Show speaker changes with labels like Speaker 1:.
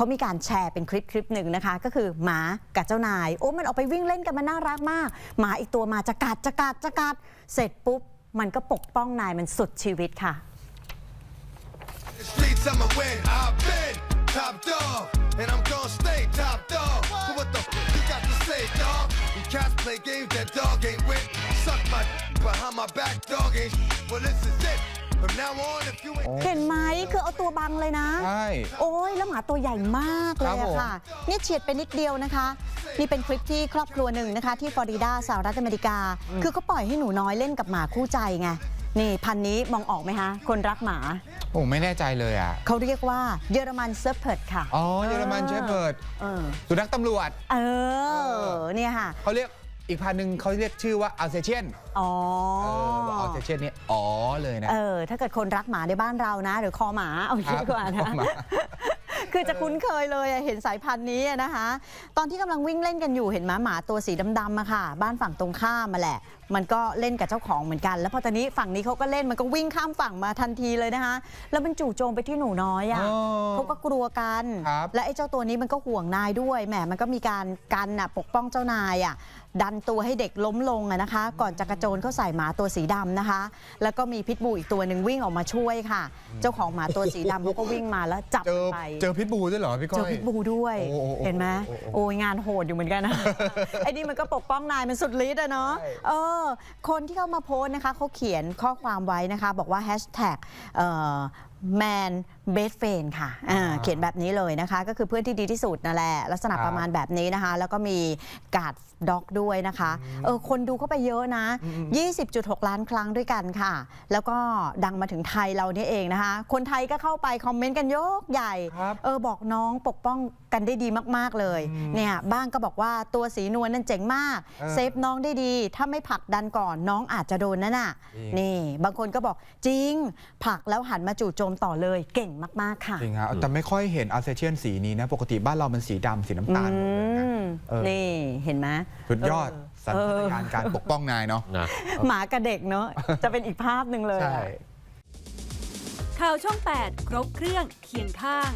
Speaker 1: เขามีการแชร์เป็นคลิปคลิปหนึ่งนะคะ ก็คือหมากับเจ้านาย โอ้มันออกไปวิ่งเล่นกันมันน่ารักมาก หมาอีกตัวมาจะกัดจะกัดจะกัด เสร็จปุ๊บ มันก็ปกป้องนายมันสุดชีวิตค่ะ
Speaker 2: The streets I'ma win. I've been top dog, and I'm gonna stay top dog. So what the f- you got to say, dog? You cats play games that dog ain't with. Suck my behind my back, dog ain't. Well, this is it. From now on, if you ain't.
Speaker 1: เห็นไหมคือเอาตัวบังเลยนะ
Speaker 3: ใช่
Speaker 1: โอ้ยแล้วหมาตัวใหญ่มากเลย
Speaker 3: ครับผ
Speaker 1: อะ
Speaker 3: ม
Speaker 1: ค่ะ นี่เฉียดไปนิดเดียวนะคะ นี่เป็นคลิปที่ครอบครัวหนึ่งนะคะ ที่ฟลอริดาสหรัฐอเมริกา คือเขาปล่อยให้หนูน้อยเล่นกับหมาคู่ใจไง นี่พันธุ์นี้มองออกไหมคะ คนรักหมา
Speaker 3: โอ้ไม่แน่ใจเลยอะ
Speaker 1: เขาเรียกว่าเยอรมันเซ r ร์เพิร์ดค่ะ
Speaker 3: อ๋อเยอรมันเชฟเบิร์ด
Speaker 1: เออ
Speaker 3: สุนัขตำรวจ
Speaker 1: เออเนี่ยค่ะ
Speaker 3: เขาเรียก อีกพันหนึ่งเขาเรียกชื่อว่าอัลเซเชียน
Speaker 1: อ๋อ
Speaker 3: เอออัลเซเชียนนี่อ๋อเลยนะ
Speaker 1: เออ ถ้าเกิดคนรักหมาในบ้านเรานะ หรือคอหมา เอาอย่างนี้ดีกว่า
Speaker 3: ค
Speaker 1: นะ
Speaker 3: อหมา
Speaker 1: คือจะคุ้นเคยเลยอะเห็นสายพันธุ์นี้อะนะคะ ตอนที่กำลังวิ่งเล่นกันอยู่เห็นหมาหมาตัวสีดำๆอะค่ะ บ้านฝั่งตรงข้ามมาแหละ มันก็เล่นกับเจ้าของเหมือนกัน แล้วพอตอนนี้ฝั่งนี้เขาก็เล่นมันก็วิ่งข้ามฝั่งมาทันทีเลยนะคะ แล้วมันจู่โจมไปที่หนูน้อยอะ
Speaker 3: อ๋อ
Speaker 1: เขาก็กลัวกัน
Speaker 3: ครับ
Speaker 1: และไอ้เจ้าตัวนี้มันก็ห่วงนายด้วยแหมมันก็มีการกันน่ะปกป้องเจ้านายอะดันตัวให้เด็กล้มลงอะนะคะ ก่อนจะกระโจนเข้าใส่หมาตัวสีดำนะคะ แล้วก็มีพิษบูอีกตัวหนึ่งวิ่งออกมาช่วยค่ะ เจ้าของหมาตัวสีดำเขาก็วิ่งมาแล้วจับ
Speaker 3: เจอ
Speaker 1: ไป
Speaker 3: เจอพิษบูด้วยเหรอพี่ก้อย
Speaker 1: เจอพิษบูด้วย
Speaker 3: โอ้โอ้โอ้
Speaker 1: เห็นไหม
Speaker 3: โอ้โอ้
Speaker 1: โอ้ยงานโหดอยู่เหมือนกันนะ ไอ้นี่มันก็ปกป้องนายมันสุดฤทธิ์อะเนาะ
Speaker 3: ใช่
Speaker 1: เออ คนที่เข้ามาโพสต์นะคะเขาเขียนข้อความไว้นะคะ บอกว่าแฮชแท็ก เอ่อ man best friend ค่ะอ่าเขียนแบบนี้เลยนะคะ ก็คือเพื่อนที่ดีที่สุดนั่นแหละ ลักษณะ
Speaker 3: ครับ
Speaker 1: ประมาณแบบนี้นะคะ แล้วก็มีการ์ดด็อกด้วยนะคะเออคนดูเข้าไปเยอะนะ20.6 ล้านครั้งด้วยกันค่ะ แล้วก็ดังมาถึงไทยเราเนี่ยเองนะคะ คนไทยก็เข้าไปคอมเมนต์กันยกใหญ่
Speaker 3: ครับ
Speaker 1: เออบอกน้องปกป้องกันได้ดีมาก ๆ เลยเนี่ยบ้างก็บอกว่าตัวสีนวลนั่นเจ๋งมาก
Speaker 3: เออ
Speaker 1: เซฟน้องได้ดี ถ้าไม่ผลักดันก่อนน้องอาจจะโดนนั่นน่ะ
Speaker 3: จริง
Speaker 1: นี่ บางคนก็บอกจริงผลักแล้วหันมาจู่โจมต่อเลยเก่งมาก ๆ ค่ะ
Speaker 3: จริงฮะแต่ไม่ค่อยเห็นอัลเซเชียนสีนี้นะ ปกติบ้านเรามันสีดำสีน้ำตาลหมดเลยนะ
Speaker 1: อืม
Speaker 3: เออ
Speaker 1: นี่เห็นไหม
Speaker 3: สุดยอด
Speaker 1: เสั
Speaker 3: ญชาตญาณการปกป้องนายเนาะ
Speaker 4: นะ
Speaker 1: หมากับเด็กเนาะจะเป็นอีกภาพหนึ่งเลย
Speaker 3: ใช่
Speaker 1: อะ
Speaker 5: ข่าวช่อง 8 ครบเครื่องเคียงข้าง